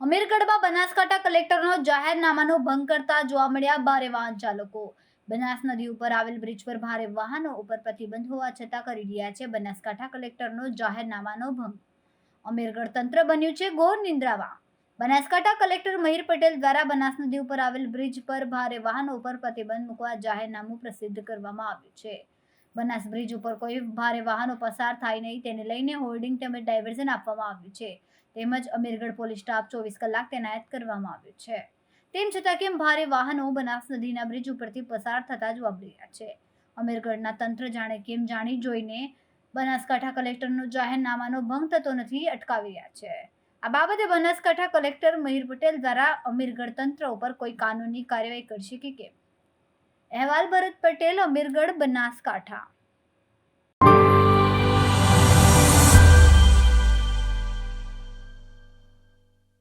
અમીરગઢમાં બનાસકાંઠા કલેક્ટરનો જાહેરનામાનો ભંગ કરતા જોવા મળ્યા ભારે વાહન ચાલકો. બનાસ નદી ઉપર આવેલ બ્રિજ પર ભારે વાહનો ઉપર પ્રતિબંધ હોવા છતાં કરી રહ્યા છે બનાસકાંઠા કલેક્ટરનો જાહેરનામાનો ભંગ. અમીરગઢ તંત્ર બન્યું છે ગોર નિંદ્રાવા બનાસકાંઠા કલેક્ટર મહિર પટેલ દ્વારા બનાસ નદી ઉપર આવેલ બ્રિજ પર ભારે વાહનો ઉપર પ્રતિબંધ મૂકવા જાહેરનામું પ્રસિદ્ધ કરવામાં આવ્યું છે. બનાસ બ્રિજ ઉપર કોઈ ભારે વાહનો પસાર થાય નહીં. તેને લઈને હોર્ડિંગ તેમજ ડાયવર્ઝન આપવામાં આવ્યું છે. તેમજ અમીરગઢ પોલીસ સ્ટાફ ચોવીસ કલાક તૈનાત કરવામાં આવ્યો છે. તેમ છતાં કેમ ભારે વાહનો બનાસ નદીના બ્રિજ ઉપરથી પસાર થતા જોવા મળી રહ્યા છે? અમીરગઢના તંત્ર જાણે કેમ જાણી જોઈને બનાસકાંઠા કલેક્ટરનો જાહેરનામાનો ભંગ થતો નથી અટકાવી રહ્યા છે. આ બાબતે બનાસકાંઠા કલેક્ટર મહિર પટેલ દ્વારા અમીરગઢ તંત્ર ઉપર કોઈ કાનૂની કાર્યવાહી કરશે કે કેમ? અહેવાલ ભરત પટેલ અમીરગઢ બનાસકાંઠા.